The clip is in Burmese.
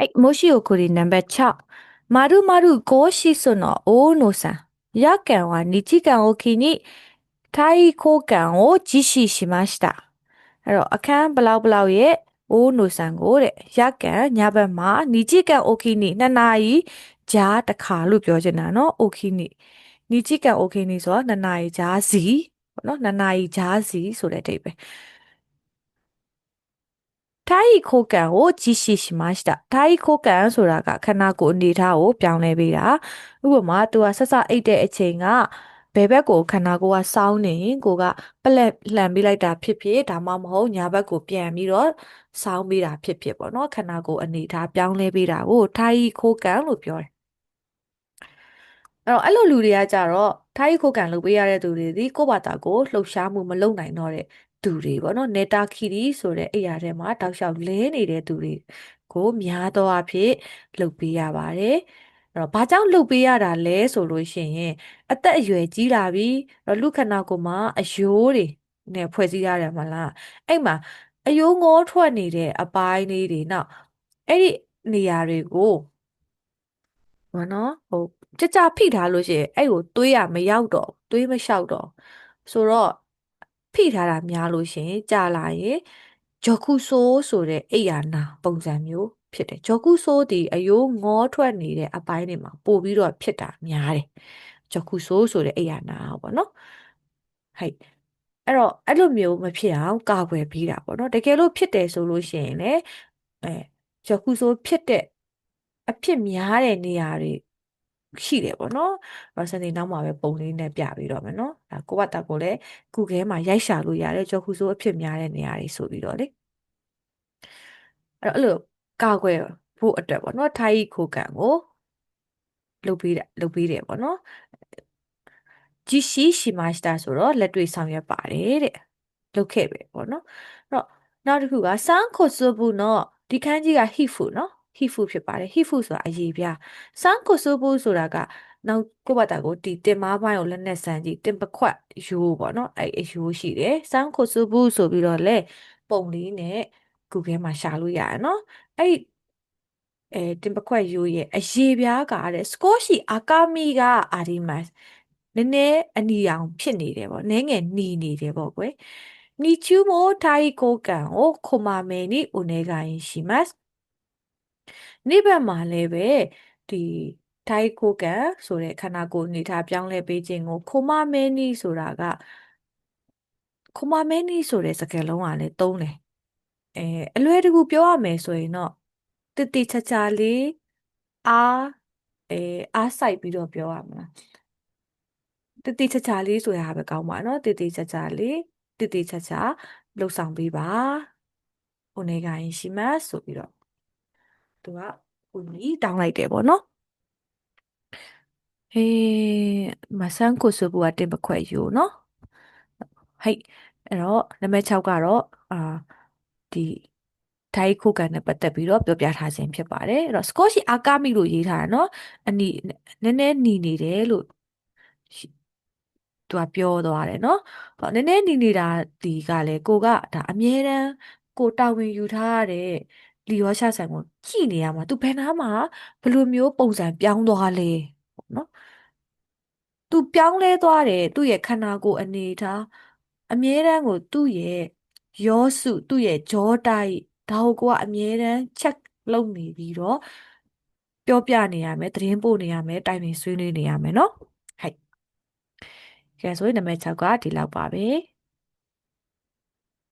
哎，莫西有可能 number 七，马路马路过西说呢，哦诺啥，也干哇，你只干我给你，太可干我只是しました。အဲ့တော့အခန်းဘလောက်ဘလောက်ရဲ့အိုးနိုဆန်ကိုတဲ့ရကန်ညဘက်မှာနီချီကန်အိုခီနီနှစ်နာရီကြာတစ်ခါလို့ပြောချင်တာနော်အိုခီနီနီချီကန်အိုခီနီဆိုတော့နှစ်နာရီကြာစီပေါ့နော်နှစ်နာရီကြာစီဆိုတဲ့အဓိပ္ပာယ် ထိုင်ခိုကန်ကိုကြည့်ရှိရှိမှしたထိုင်ခိုကန်ဆိုတာကခန္ဓာကိုယ်အနေထားကိုပြောင်းလဲပေးတာဥပမာသူကဆက်စအိတ်တဲ့အချိန်ကဘယ်ဘက်ကိုခန္ဓာကိုယ်ကစောင်းနေရင်ကိုကပလက်လှန်ပေးလိုက်တာဖြစ်ဖြစ်ဒါမှမဟုတ်ညာဘက်ကိုပြန်ပြီးတော့စောင်းပေးတာဖြစ်ဖြစ်ပေါ့နော်ခန္ဓာကိုယ်အနေထားပြောင်းလဲပေးတာကိုထိုင်ခိုကန်လို့ပြောတယ်အဲ့တော့အဲ့လိုလူတွေကကြတော့ထိုင်ခိုကန်လုပ်ပေးရတဲ့သူတွေဒီကိုယ့်ဘာသာကိုလှုပ်ရှားမှုမလုပ်နိုင်တော့တဲ့ သူတွေပေါ့နော်နေတာခီရီဆိုတဲ့အိယာထဲမှာတောက်လျှောက်လဲနေတဲ့သူတွေကိုများသောအားဖြင့်လုပ်ပေးရပါတယ်အဲ့တော့ဘာကြောင့်လုပ်ပေးရတာလဲဆိုလို့ရှိရင်အသက်အရွယ်ကြီးလာပြီအဲ့တော့လူခန္ဓာကိုယ်မှာအယိုးတွေနဲ့ဖွဲ့စည်းရတယ်မလားအဲ့မှာအယိုးငေါထွက်နေတဲ့အပိုင်းလေးတွေနောက်အဲ့ဒီနေရာတွေကိုဘာနော်ဟိုကြကြဖိထားလို့ရှိရင်အဲ့ကိုသွေးရမရောက်တော့သွေးမလျှောက်တော့ဆိုတော့ ဖိထားတာများလို့ရှိရင်ကြာလာရင်ဂျော်ခုဆိုးဆိုတဲ့အိယာနာပုံစံမျိုးဖြစ်တယ်ဂျော်ခုဆိုးဒီအယိုးငေါထွက်နေတဲ့အပိုင်းတွေမှာပို့ပြီးတော့ဖြစ်တာများတယ်ဂျော်ခုဆိုးဆိုတဲ့အိယာနာပေါ့နော်ဟဲ့အဲ့တော့အဲ့လိုမျိုးမဖြစ်အောင်ကာကွယ်ပေးတာပေါ့နော်တကယ်လို့ဖြစ်တယ်ဆိုလို့ရှိရင်လည်းအဲဂျော်ခုဆိုးဖြစ်တဲ့အဖြစ်များတဲ့နေရာတွေ ရှိတယ်ပေါ့နော်။ရောစနေနောက်မှာပဲပုံလေးနဲ့ပြပြီးတော့မယ်နော်။ဒါကိုဝတ်တာကိုလည်း Google မှာရိုက်ရှာလို့ရတယ်ကြော်ခုဆိုးအဖြစ်များတဲ့နေရာတွေဆိုပြီးတော့လေ။အဲ့တော့အဲ့လိုကာကွယ်ဖို့အတွက်ပေါ့နော်။ထိုင်ခိုကန်ကိုလုပ်ပေးတာလုပ်ပေးတယ်ပေါ့နော်။ဂျီရှိရှိမစတာဆိုတော့လက်တွေ့ဆောင်ရွက်ပါတယ်တဲ့။လုပ်ခဲ့ပဲပေါ့နော်။အဲ့တော့နောက်တစ်ခုကစန်းခိုဆိုဘူးနော်ဒီခန်းကြီးက hit food နော် hifu ဖြစ်ပါတယ် hifu ဆိုတာအရေးပြစမ်းကိုဆိုးဖို့ဆိုတာကနောက်ကိုဘတာကိုဒီတင်မပိုင်းကိုလက်နဲ့ဆန်းကြည့်တင်ပခွက်ရိုးပေါ့နော်အဲ့အရိုးရှိတယ်စမ်းကိုဆိုးဖို့ဆိုပြီးတော့လေပုံလေးနဲ့ Google မှာရှာလို့ရတယ်နော်အဲ့အဲတင်ပခွက်ရိုးရဲ့အရေးပြားကတဲ့ score ရှိအာကာမီကအာဒီမတ်နည်းနည်းအနီအောင်ဖြစ်နေတယ်ပေါ့နည်းငယ်နီနေတယ်ပေါ့ကွယ်နီချူမိုထိုင်ကိုကန်ကိုခမာမေနီဦးနေကိုင်ရှိမတ် နေ့ဘက်မှာလည်းပဲဒီထိုက်ကိုကန်ဆိုတဲ့ခန္ဓာကိုယ်အနေထားပြောင်းလဲပေးခြင်းကိုခိုမမဲနီဆိုတာကခိုမမဲနီဆိုတဲ့စကားလုံးကလည်းသုံးတယ်အဲအလွယ်တကူပြောရမယ်ဆိုရင်တော့တိတိချာချာလေးအားအဲအားစိုက်ပြီးတော့ပြောရမလားတိတိချာချာလေးဆိုတာပဲကောင်းပါနော်တိတိချာချာလေးတိတိချာချာလှုပ်ဆောင်ပေးပါ။お願いしますဆိုပြီးတော့ သူကဦးကြီးတောင်းလိုက်တယ်ပေါ့နော်။ဟေးမဆန်းကိုဆိုဘူးကတင်ပခွက်ယူနော်။ဟိတ်အဲ့တော့နံပါတ်6ကတော့အာဒီထိုင်ခုကန်နဲ့ပတ်သက်ပြီးတော့ပြောပြထားခြင်းဖြစ်ပါတယ်အဲ့တော့ score ရှိအာကာမိလို့ရေးထားတာเนาะအနီနည်းနည်းหนีနေတယ်လို့သူကပြောသွားတယ်เนาะဟောနည်းနည်းหนีနေတာဒီကလည်းကိုကဒါအမြဲတမ်းကိုတာဝန်ယူထားရတဲ့ လီရောရှာဆိုင်ကိုကြည့်နေရမှာသူဘယ်နာမှာဘယ်လိုမျိုးပုံစံပြောင်းသွားလဲပေါ့နော်သူပြောင်းလဲသွားတယ်သူ့ရဲ့ခန္ဓာကိုယ်အနေထားအမြဲတမ်းကိုသူ့ရဲ့ရောစုသူ့ရဲ့ကြောတိုက်ဒါကိုကိုကအမြဲတမ်း check လုပ်နေပြီးတော့ပြောပြနေရမယ်သတင်းပို့နေရမယ်တိုင်ပင်ဆွေးနွေးနေရမယ်เนาะဟဲ့ကဲဆိုရင်နံပါတ်6ကဒီလောက်ပါပဲ